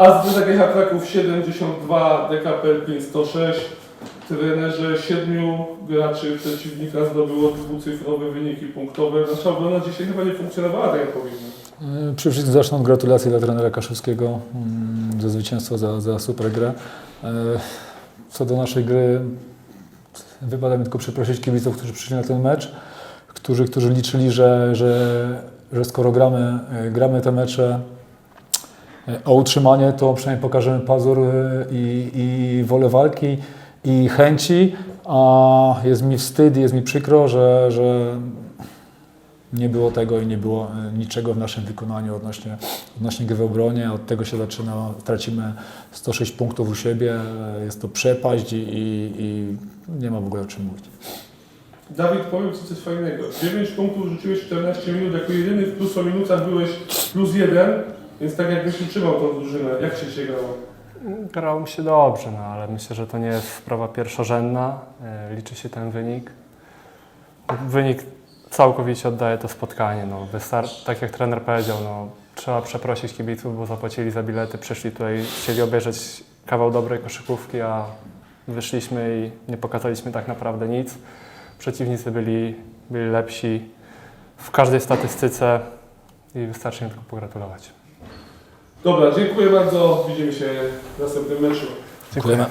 ASD GH Kraków 72, DKPL 506. Trenerze siedmiu graczy przeciwnika zdobyło dwucyfrowe wyniki punktowe. Nasza obrona dzisiaj chyba nie funkcjonowała tak jak powinna. E, Przede wszystkim zacznę od gratulacji dla trenera Kaszewskiego mm, za zwycięstwo, za, za super grę. E, Co do naszej gry, wypada mi tylko przeprosić kibiców, którzy przyszli na ten mecz, którzy, którzy liczyli, że, że, że skoro gramy, e, gramy te mecze o utrzymanie, to przynajmniej pokażemy pazur e, i, i wolę walki i chęci, a jest mi wstyd, jest mi przykro, że, że nie było tego i nie było e, niczego w naszym wykonaniu odnośnie, odnośnie gry w obronie. Od tego się zaczyna. Tracimy 106 punktów u siebie. e, Jest to przepaść i, i, i nie ma w ogóle o czym mówić. Dawid, powiem Ci coś fajnego. 9 punktów rzuciłeś w 14 minut, jako jedyny w plus o minutach byłeś plus jeden, więc tak jakbyś utrzymał tą drużynę. Jak się dzisiaj grało? Grało mi się dobrze, no ale myślę, że to nie jest sprawa pierwszorzędna. E, Liczy się ten wynik. Wynik całkowicie oddaje to spotkanie. No, wystar- tak jak trener powiedział, no, trzeba przeprosić kibiców, bo zapłacili za bilety, przyszli tutaj, chcieli obejrzeć kawał dobrej koszykówki, a wyszliśmy i nie pokazaliśmy tak naprawdę nic. Przeciwnicy byli, byli lepsi w każdej statystyce i wystarczy im tylko pogratulować. Dobra, dziękuję bardzo. Widzimy się w następnym meczu. Dziękujemy.